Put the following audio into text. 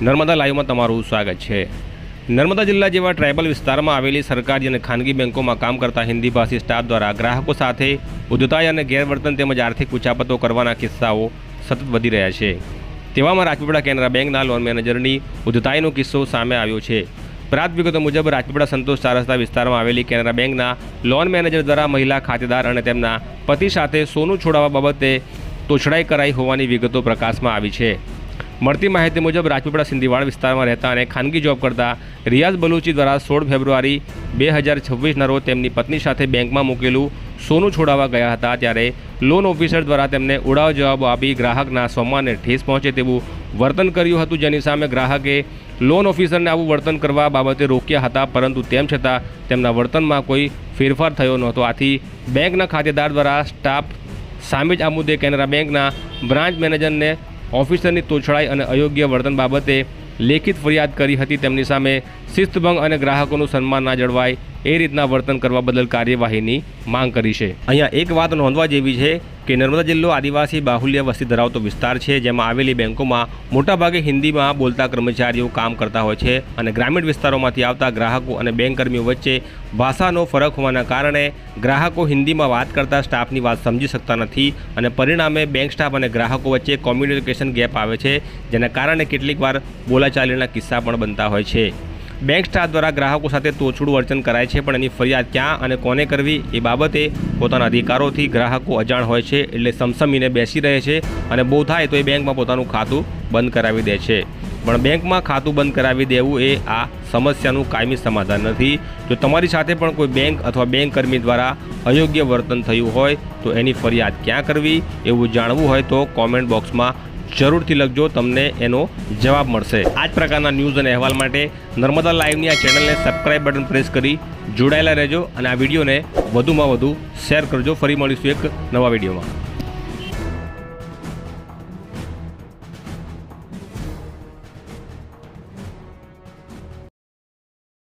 નર્મદા લાઈવમાં તમારું સ્વાગત છે. નર્મદા જિલ્લા જેવા ટ્રાઇબલ વિસ્તારમાં આવેલી સરકારી અને ખાનગી બેંકોમાં કામ કરતા હિન્દી ભાષી સ્ટાફ દ્વારા ગ્રાહકો સાથે ઉદ્ધતાઈ અને ગેરવર્તન તેમજ આર્થિક ઉચાપતો કરવાના કિસ્સાઓ સતત વધી રહ્યા છે. તેવામાં રાજપીપળા કેનરા બેંકના લોન મેનેજરની ઉદ્ધતાઈનો કિસ્સો સામે આવ્યો છે. પ્રાપ્ત વિગતો મુજબ, રાજપીપળા સંતોષ ચારસ્તા વિસ્તારમાં આવેલી કેનરા બેંકના લોન મેનેજર દ્વારા મહિલા ખાતેદાર અને તેમના પતિ સાથે સોનું છોડાવવા બાબતે તોછડાઈ કરાઈ હોવાની વિગતો પ્રકાશમાં આવી છે. મળતી માહિતી મુજબ રાજપીપળા સિંધીવાડ વિસ્તારમાં રહેતા અને ખાનગી જોબ કરતા રિયાઝ બલુચી દ્વારા સોળ ફેબ્રુઆરી બે હજાર છવ્વીસના રોજ તેમની પત્ની સાથે બેંકમાં મૂકેલું સોનું છોડાવવા ગયા હતા ત્યારે લોન ઓફિસર દ્વારા તેમને ઉડાવ જવાબો આપી ગ્રાહકના સન્માનને ઠેસ પહોંચે તેવું વર્તન કર્યું હતું. જેની સામે ગ્રાહકે લોન ઓફિસરને આવું વર્તન કરવા બાબતે રોક્યા હતા, પરંતુ તેમ છતાં તેમના વર્તનમાં કોઈ ફેરફાર થયો નહોતો. આથી બેંકના ખાતેદાર દ્વારા સ્ટાફ સામે જ આ મુદ્દે કેનરા બેંકના બ્રાન્ચ મેનેજરને ઓફિસરની તોછડાઈ અને અયોગ્ય વર્તન બાબતે લેખિત ફરિયાદ કરી હતી. તેમની સામે શિસ્તભંગ અને ગ્રાહકોનું સન્માન ના જળવાય એ રીતના વર્તન કરવા બદલ કાર્યવાહીની માંગ કરી છે. અહીંયા એક વાત નોંધવા જેવી છે કે નર્મદા જિલ્લો આદિવાસી બાહુલ્ય વસ્તી ધરાવતો વિસ્તાર છે, જેમાં આવેલી બેંકોમાં મોટાભાગે હિન્દીમાં બોલતા કર્મચારીઓ કામ કરતા હોય છે અને ગ્રામીણ વિસ્તારોમાંથી આવતા ગ્રાહકો અને બેંક કર્મીઓ વચ્ચે ભાષાનો ફરક હોવાના કારણે ગ્રાહકો હિન્દીમાં વાત કરતા સ્ટાફની વાત સમજી શકતા નથી અને પરિણામે બેંક સ્ટાફ અને ગ્રાહકો વચ્ચે કોમ્યુનિકેશન ગેપ આવે છે, જેના કારણે કેટલીકવાર બોલાચાલીના કિસ્સા પણ બનતા હોય છે. બેંક સ્ટાફ દ્વારા ગ્રાહકો સાથે તોછડું વર્તન કરાય છે, પણ એની ફરિયાદ ક્યાં અને કોને કરવી એ બાબતે પોતાના અધિકારોથી ગ્રાહકો અજાણ હોય છે એટલે સમસમીને બેસી રહે છે અને બહુ થાય તો એ બેંકમાં પોતાનું ખાતું બંધ કરાવી દે છે. પણ બેંકમાં ખાતું બંધ કરાવી દેવું એ આ સમસ્યાનું કાયમી સમાધાન નથી. જો તમારી સાથે પણ કોઈ બેંક અથવા બેંક કર્મી દ્વારા અયોગ્ય વર્તન થયું હોય તો એની ફરિયાદ ક્યાં કરવી એવું જાણવું હોય તો કોમેન્ટ બોક્સમાં જરૂરથી લખજો, તમને એનો જવાબ મળશે. આ જ પ્રકારના ન્યૂઝ અને અહેવાલ માટે નર્મદા લાઈવની આ ચેનલને સબસ્ક્રાઇબ બટન પ્રેસ કરી જોડાયેલા રહેજો અને આ વિડીયોને વધુમાં વધુ શેર કરજો. ફરી મળીશું એક નવા વિડીયોમાં.